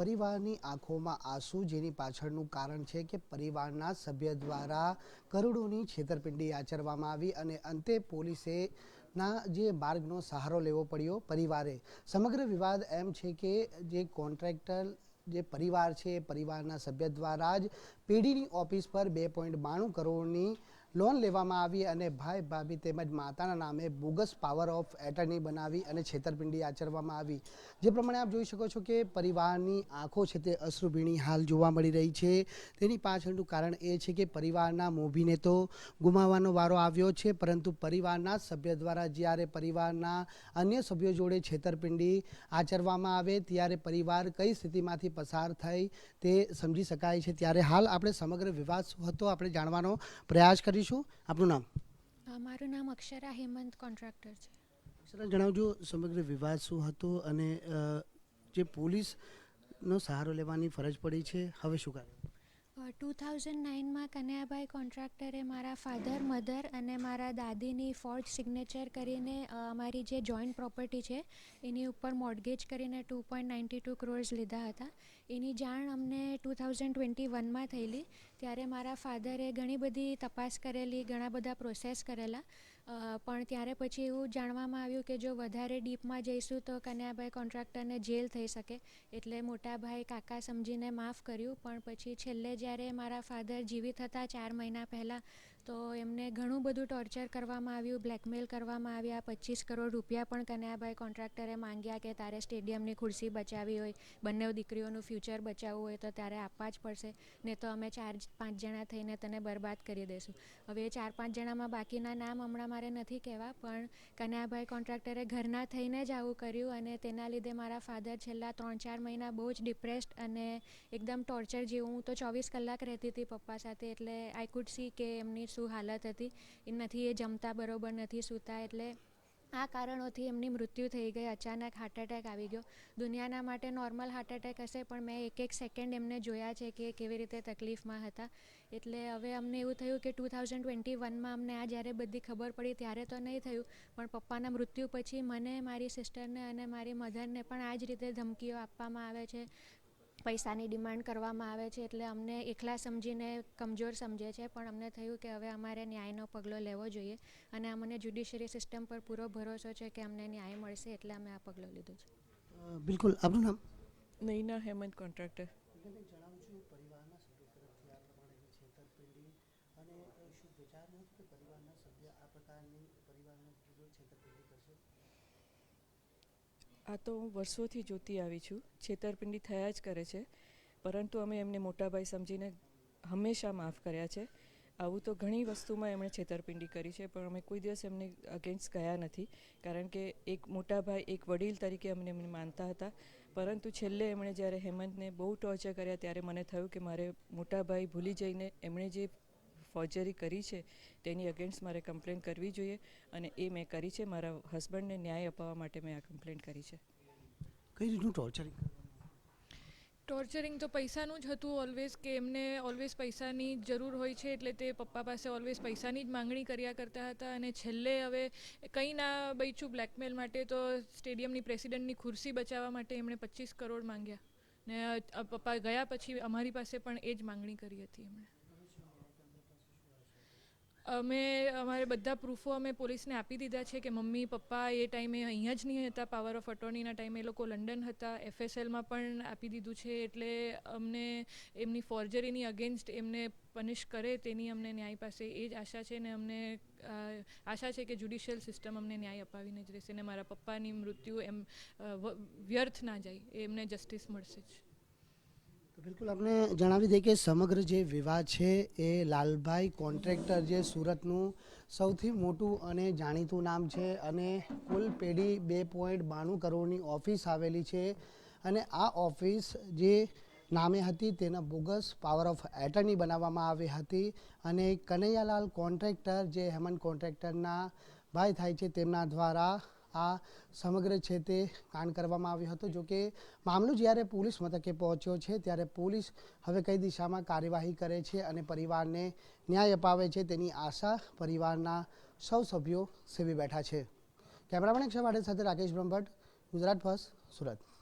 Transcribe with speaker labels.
Speaker 1: પરિવારની આંખોમાં આંસુ જેની પાછળનું કારણ છે કે પરિવારના સભ્ય દ્વારા કરોડોની છેતરપિંડી આચરવામાં આવી અને અંતે પોલીસે ના જે માર્ગનો સહારો લેવો પડ્યો પરિવારે. સમગ્ર વિવાદ એમ છે કે જે કોન્ટ્રાક્ટર, જે પરિવાર છે એ પરિવારના સભ્ય દ્વારા જ પેઢીની ઓફિસ પર બે પોઈન્ટ બાણું કરોડની લોન લેવામાં આવી અને ભાઈ ભાભી તેમજ માતાના નામે બોગસ પાવર ઓફ એટર્ની બનાવી અને છેતરપિંડી આચરવામાં આવી. જે પ્રમાણે આપ જોઈ શકો છો કે પરિવારની આંખો છે તે અશ્રુભીણી હાલ જોવા મળી રહી છે. તેની પાછળનું કારણ એ છે કે પરિવારના મોભીને તો ગુમાવવાનો વારો આવ્યો છે, પરંતુ પરિવારના સભ્ય દ્વારા જ્યારે પરિવારના અન્ય સભ્યો જોડે છેતરપિંડી આચરવામાં આવે ત્યારે પરિવાર કઈ સ્થિતિમાંથી પસાર થઈ તે સમજી શકાય છે. ત્યારે હાલ આપણે સમગ્ર વિવાદ હતો, આપણે જાણવાનો પ્રયાસ કરીશું? આપનું નામ?
Speaker 2: મારું નામ અક્ષરા હેમંત કોન્ટ્રાક્ટર છે.
Speaker 1: સર જણાવજો સમગ્ર વિવાદ શું હતો અને જે પોલીસનો સહારો લેવાની ફરજ પડી છે હવે શું કાર્ય
Speaker 2: ટુ થાઉઝન્ડ નાઇનમાં કન્યાભાઈ કોન્ટ્રાક્ટરે મારા ફાધર, મધર અને મારા દાદીની ફોર્જ સિગ્નેચર કરીને અમારી જે જોઈન્ટ પ્રોપર્ટી છે, એની ઉપર મોર્ગેજ કરીને two point ninety two crores લીધા હતા. એની જાણ અમને ટુ થાઉઝન્ડ ટ્વેન્ટી વનમાં થયેલી. ત્યારે મારા ફાધરે ઘણી બધી તપાસ કરેલી, ઘણા બધા પ્રોસેસ કરેલા. પણ ત્યારે પછી એવું જાણવામાં આવ્યું કે જો વધારે ડીપમાં જઈશું તો કન્યાભાઈ કોન્ટ્રાક્ટરને જેલ થઈ શકે. એટલે મોટા ભાઈ કાકા સમજીને માફ કર્યું. પણ પછી છેલ્લે જ્યારે મારા ફાધર જીવિત હતા ચાર મહિના પહેલાં તો એમને ઘણું બધું ટોર્ચર કરવામાં આવ્યું બ્લેકમેલ કરવામાં આવ્યા પચીસ કરોડ રૂપિયા પણ કન્યાભાઈ કોન્ટ્રાક્ટરે માંગ્યા કે તારે સ્ટેડિયમની ખુરશી બચાવી હોય, બંને દીકરીઓનું ફ્યુચર બચાવવું હોય તો તારે આપવા જ પડશે, ને તો અમે ચાર પાંચ જણા થઈને તને બરબાદ કરી દઈશું હવે એ ચાર પાંચ જણામાં બાકીના નામ હમણાં મારે નથી કહેવા, પણ કન્યાભાઈ કોન્ટ્રાક્ટરે ઘરના થઈને જ આવું કર્યું અને તેના લીધે મારા ફાધર છેલ્લા ત્રણ ચાર મહિના બહુ જ ડિપ્રેસ્ડ અને એકદમ ટોર્ચર જેવું. હું તો ચોવીસ કલાક રહેતી હતી પપ્પા સાથે, એટલે આઈ કુડ સી કે એમની શું હાલત હતી, એ નથી, એ જમતા બરાબર નથી, સૂતા એટલે આ કારણોથી એમની મૃત્યુ થઈ ગઈ, અચાનક હાર્ટ એટેક આવી ગયો. દુનિયાના માટે નોર્મલ હાર્ટ એટેક હશે, પણ મેં એક એક સેકન્ડ એમને જોયા છે કે કેવી રીતે તકલીફમાં હતા. એટલે હવે અમને એવું થયું કે ટુ થાઉઝન્ડ ટ્વેન્ટી વનમાં અમને આ જ્યારે બધી ખબર પડી, ત્યારે તો નહીં થયું, પણ પપ્પાના મૃત્યુ પછી મને, મારી સિસ્ટરને અને મારી મધરને પણ આ જ રીતે ધમકીઓ આપવામાં આવે છે. પૈસાની ડિમાન્ડ કરવામાં આવે છે એટલે અમને એકલા સમજીને કમજોર સમજે છે. પણ અમને થયું કે હવે અમારે ન્યાયનો પગલો લેવો જોઈએ અને અમને જ્યુડિશિયરી સિસ્ટમ પર પૂરો ભરોસો છે કે અમને ન્યાય મળશે એટલે અમે આ પગલો લીધો છે.
Speaker 1: બિલકુલ. આપનું નામ?
Speaker 3: નૈના હેમંત કોન્ટ્રાક્ટર.
Speaker 1: જણાવજો પરિવારના સભ્યો તરફથી આ પ્રમાણેની છેતરપિંડી અને શું વિચાર નથી કે પરિવારના સભ્ય આ પ્રકારની પરિવારના છેતરપિંડી કરશે?
Speaker 3: આ તો હું વર્ષોથી જોતી આવી છું. છેતરપિંડી થયા જ કરે છે. પરંતુ અમે એમને મોટાભાઈ સમજીને હંમેશા માફ કર્યા છે. આવું તો ઘણી વસ્તુમાં એમણે છેતરપિંડી કરી છે, પણ અમે કોઈ દિવસ એમને અગેન્સ્ટ ગયા નથી. કારણ કે એક મોટાભાઈ, એક વડીલ તરીકે અમને એમને માનતા હતા. પરંતુ છેલ્લે એમણે જ્યારે હેમંતને બહુ ટોર્ચર કર્યા, ત્યારે મને થયું કે મારે મોટાભાઈ ભૂલી જઈને એમણે જે ફોર્જરી કરી છે તેની અગેન્સ્ટ મારે કમ્પ્લેન કરવી જોઈએ અને એ મેં કરી છે. મારા હસબન્ડને ન્યાય અપાવવા માટે મેં આ કમ્પ્લેન કરી છે.
Speaker 1: કઈ રીતનું ટોર્ચરિંગ
Speaker 4: ટોર્ચરિંગ તો પૈસાનું જ હતું ઓલવેઝ કે એમને ઓલવેઝ પૈસાની જરૂર હોય છે એટલે તે પપ્પા પાસે ઓલવેઝ પૈસાની જ માંગણી કર્યા કરતા હતા અને છેલ્લે હવે કંઈ ના બચ્યું બ્લેકમેલ માટે તો સ્ટેડિયમની પ્રેસિડેન્ટની ખુરશી બચાવવા માટે એમણે પચીસ કરોડ માંગ્યા. ને પપ્પા ગયા પછી અમારી પાસે પણ એ જ માંગણી કરી હતી એમણે. અમે, અમારે બધા પ્રૂફો અમે પોલીસને આપી દીધા છે કે મમ્મી, પપ્પા એ ટાઈમે અહીંયા જ નહીં હતા. પાવર ઓફ અટોર્નીના ટાઈમે એ લોકો લંડન હતા. એફએસએલમાં પણ આપી દીધું છે. એટલે અમને એમની ફોર્જરીની અગેન્સ્ટ એમને પનિશ કરે તેની અમને ન્યાય પાસે એ જ આશા છે ને અમને આશા છે કે જ્યુડિશિયલ સિસ્ટમ અમને ન્યાય અપાવીને જ રહેશે ને મારા પપ્પાની મૃત્યુ એમ વ્યર્થ ના જાય. એમને જસ્ટિસ મળશે જ.
Speaker 1: બિલકુલ આપણે જણાવી દઈએ કે સમગ્ર જે વિવાદ છે એ લાલભાઈ કોન્ટ્રાક્ટર જે સુરતનું સૌથી મોટું અને જાણીતું નામ છે અને કુલ પેઢી બે પોઈન્ટ બાણું કરોડની ઓફિસ આવેલી છે અને આ ઓફિસ જે નામે હતી તેના બોગસ પાવર ઓફ એટર્ની બનાવવામાં આવી હતી અને કનૈયાલાલ કોન્ટ્રાક્ટર જે હેમંત કોન્ટ્રાક્ટરના ભાઈ થાય છે તેમના દ્વારા આ સમગ્ર છે તે કાંડ કરવામાં આવ્યો હતો. જોકે મામલો જ્યારે પોલીસ મથકે પહોંચ્યો છે, ત્યારે પોલીસ હવે કઈ દિશામાં કાર્યવાહી કરે છે અને પરિવારને ન્યાય અપાવે છે તેની આશા પરિવારના સૌ સભ્યો સેવી બેઠા છે. કેમેરામેન અક્ષય વાડે સાથે રાકેશ બ્રહ્મભટ્ટ, ગુજરાત ફર્સ્ટ, સુરત.